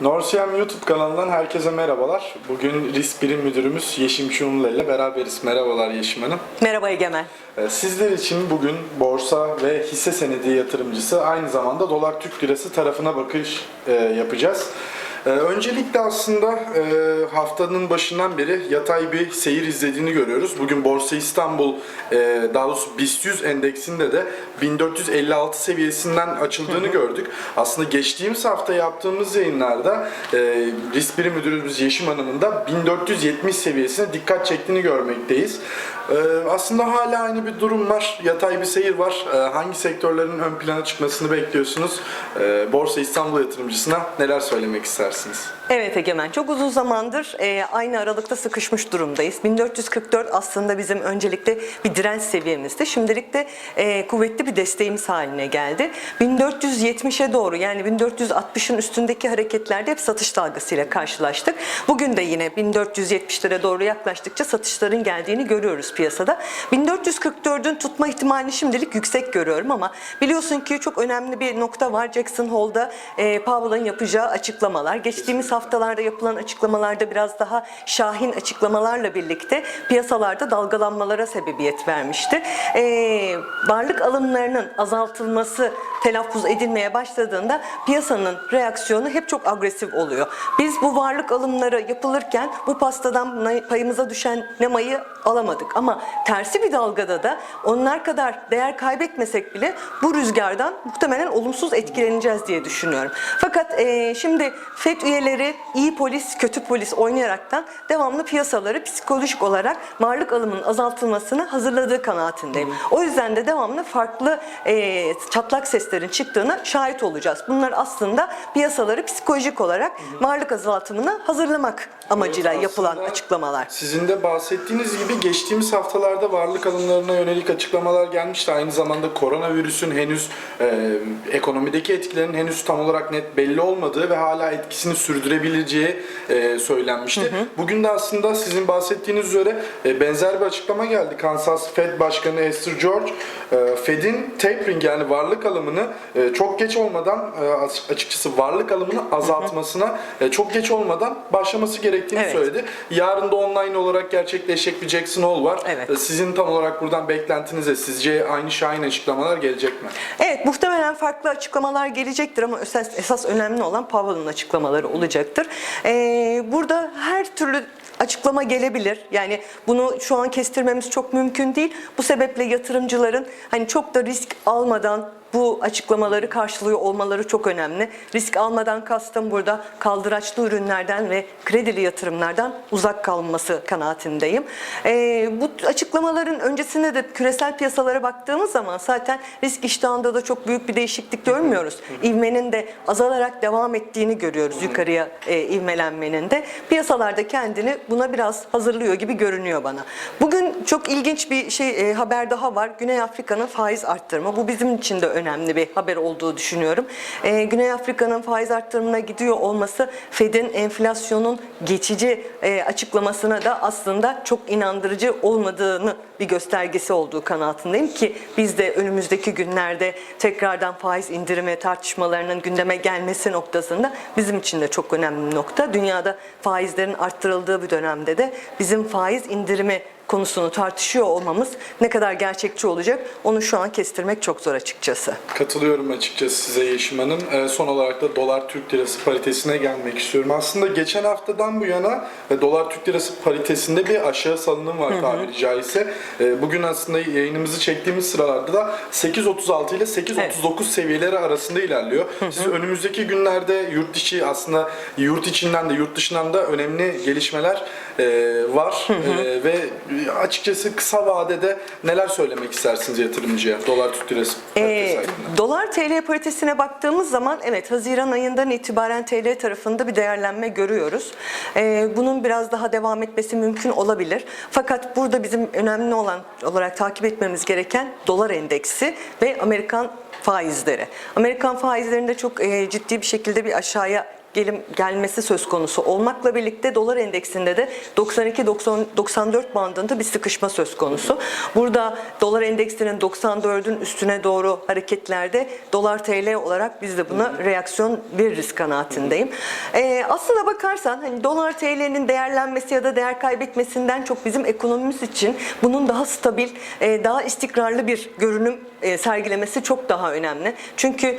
Norsiyem YouTube kanalından herkese merhabalar. Bugün risk birim müdürümüz Yeşim Şunlu ile beraberiz. Merhabalar Yeşim Hanım. Merhaba Egemen. Ee, Sizler için bugün borsa ve hisse senedi yatırımcısı aynı zamanda dolar Türk lirası tarafına bakış e, yapacağız. Ee, Öncelikle aslında e, haftanın başından beri yatay bir seyir izlediğini görüyoruz. Bugün Borsa İstanbul, e, daha doğrusu BIST 100 endeksinde de 1456 seviyesinden açıldığını gördük. Aslında geçtiğimiz hafta yaptığımız yayınlarda e, risk birim müdürümüz Yeşim Hanım'ın da 1470 seviyesine dikkat çektiğini görmekteyiz. E, Aslında hala aynı bir durum var. Yatay bir seyir var. E, Hangi sektörlerin ön plana çıkmasını bekliyorsunuz? E, Borsa İstanbul yatırımcısına neler söylemek istersiniz? Evet Egemen, çok uzun zamandır e, aynı aralıkta sıkışmış durumdayız. 1444 aslında bizim öncelikle bir direnç seviyemizdi. Şimdilik de e, kuvvetli bir desteğimiz haline geldi. 1470'e doğru yani 1460'ın üstündeki hareketlerde hep satış dalgasıyla karşılaştık. Bugün de yine 1470'lere doğru yaklaştıkça satışların geldiğini görüyoruz piyasada. 1444'ün tutma ihtimalini şimdilik yüksek görüyorum ama biliyorsun ki çok önemli bir nokta var. Jackson Hole'da e, Powell'ın yapacağı açıklamalar. Geçtiğimiz haftalarda yapılan açıklamalarda biraz daha şahin açıklamalarla birlikte piyasalarda dalgalanmalara sebebiyet vermişti. E, varlık alımlarının azaltılması telaffuz edilmeye başladığında piyasanın reaksiyonu hep çok agresif oluyor. Biz bu varlık alımları yapılırken bu pastadan payımıza düşen nemayı alamadık. Ama tersi bir dalgada da onlar kadar değer kaybetmesek bile bu rüzgardan muhtemelen olumsuz etkileneceğiz diye düşünüyorum. Fakat e, şimdi FED üyeleri iyi polis, kötü polis oynayaraktan devamlı piyasaları psikolojik olarak varlık alımının azaltılmasını hazırladığı kanaatindeyim. O yüzden de devamlı farklı e, çatlak seslerin çıktığına şahit olacağız. Bunlar aslında piyasaları psikolojik olarak varlık azaltımına hazırlamak amacıyla Evet, yapılan açıklamalar. Sizin de bahsettiğiniz gibi geçtiğimiz haftalarda varlık alımlarına yönelik açıklamalar gelmişti. Aynı zamanda koronavirüsün henüz e, ekonomideki etkilerinin henüz tam olarak net belli olmadığı ve hala etkisini sürdürebileceği e, söylenmişti. Bugün de aslında sizin bahsettiğiniz üzere e, benzer bir açıklama geldi. Kansas Fed Başkanı Esther George, e, Fed'in tapering yani varlık alımını e, çok geç olmadan e, açıkçası varlık alımını azaltmasına e, çok geç olmadan başlaması gerektiğini Evet. söyledi. Yarın da online olarak gerçekleşecek bir Jackson Hole var. Evet. E, Sizin tam olarak buradan beklentiniz ne? Sizce aynı şahin açıklamalar gelecek mi? Evet muhtemelen farklı açıklamalar gelecektir ama esas, esas önemli olan Powell'ın açıklamaları olacaktır. Ee, burada her türlü açıklama gelebilir. Yani bunu şu an kestirmemiz çok mümkün değil. Bu sebeple yatırımcıların hani çok da risk almadan bu açıklamaları karşılıyor olmaları çok önemli. Risk almadan kastım burada kaldıraçlı ürünlerden ve kredili yatırımlardan uzak kalması kanaatindeyim. Ee, bu açıklamaların öncesinde de küresel piyasalara baktığımız zaman zaten risk iştahında da çok büyük bir değişiklik görmüyoruz. İvmenin de azalarak devam ettiğini görüyoruz yukarıya e, ivmelenmenin de. Piyasalarda kendini buna biraz hazırlıyor gibi görünüyor bana. Bugün çok ilginç bir şey e, haber daha var. Güney Afrika'nın faiz arttırma. Bu bizim için de önemli bir haber olduğu düşünüyorum. E, Güney Afrika'nın faiz arttırımına gidiyor olması Fed'in enflasyonun geçici e, açıklamasına da aslında çok inandırıcı olmadığını bir göstergesi olduğu kanaatindeyim ki biz de önümüzdeki günlerde tekrardan faiz indirimi tartışmalarının gündeme gelmesi noktasında bizim için de çok önemli nokta. Dünyada faizlerin arttırıldığı bir dönemde de bizim faiz indirimi konusunu tartışıyor olmamız ne kadar gerçekçi olacak onu şu an kestirmek çok zor açıkçası. Katılıyorum açıkçası size Yeşim Hanım. Ee, son olarak da dolar Türk lirası paritesine gelmek istiyorum. Aslında geçen haftadan bu yana e, dolar Türk lirası paritesinde bir aşağı salınım var tabiri caizse. E, bugün aslında yayınımızı çektiğimiz sıralarda da 8.36 ile 8.39 seviyeleri arasında ilerliyor. Siz önümüzdeki günlerde yurt içi aslında yurt içinden de yurt dışından da önemli gelişmeler e, var. E, ve açıkçası kısa vadede neler söylemek istersiniz yatırımcıya dolar Türk lirası hakkında? dolar TL paritesine baktığımız zaman evet Haziran ayından itibaren TL tarafında bir değerlenme görüyoruz. Ee, bunun biraz daha devam etmesi mümkün olabilir. Fakat burada bizim önemli olan olarak takip etmemiz gereken dolar endeksi ve Amerikan faizleri. Amerikan faizlerinde çok e, ciddi bir şekilde bir aşağıya gelim, gelmesi söz konusu olmakla birlikte dolar endeksinde de 92-94 bandında bir sıkışma söz konusu. Burada dolar endeksinin 94'ün üstüne doğru hareketlerde dolar TL olarak biz de buna reaksiyon veririz kanaatindeyim. Ee, aslına bakarsan hani dolar TL'nin değerlenmesi ya da değer kaybetmesinden çok bizim ekonomimiz için bunun daha stabil, e, daha istikrarlı bir görünüm e, sergilemesi çok daha önemli. Çünkü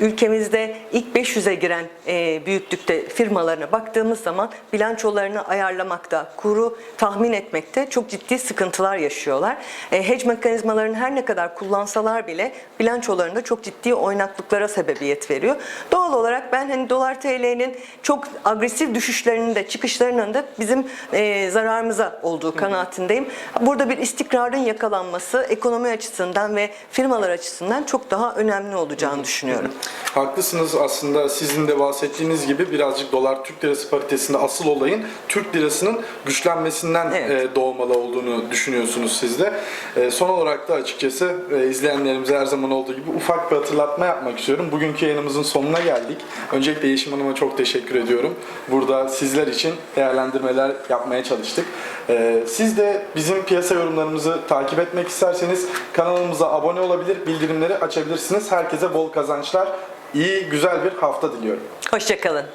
ülkemizde ilk 500'e giren e, büyüklükte firmalarına baktığımız zaman bilançolarını ayarlamakta, kuru tahmin etmekte çok ciddi sıkıntılar yaşıyorlar. E, hedge mekanizmalarını her ne kadar kullansalar bile bilançolarında çok ciddi oynaklıklara sebebiyet veriyor. Doğal olarak ben hani dolar TL'nin çok agresif düşüşlerinin de çıkışlarının da bizim e, zararımıza olduğu kanaatindeyim. Burada bir istikrarın yakalanması ekonomi açısından ve firmalar açısından çok daha önemli olacağını düşünüyorum. Haklısınız aslında sizin de bahsettiğiniz gibi birazcık dolar Türk lirası paritesinde asıl olayın Türk lirasının güçlenmesinden Evet. e, doğmalı olduğunu düşünüyorsunuz siz de. E, son olarak da açıkçası e, izleyenlerimize her zaman olduğu gibi ufak bir hatırlatma yapmak istiyorum. Bugünkü yayınımızın sonuna geldik. Öncelikle Yeşim Hanım'a çok teşekkür ediyorum. Burada sizler için değerlendirmeler yapmaya çalıştık. Siz de bizim piyasa yorumlarımızı takip etmek isterseniz kanalımıza abone olabilir, bildirimleri açabilirsiniz. Herkese bol kazançlar, iyi, güzel bir hafta diliyorum. Hoşçakalın.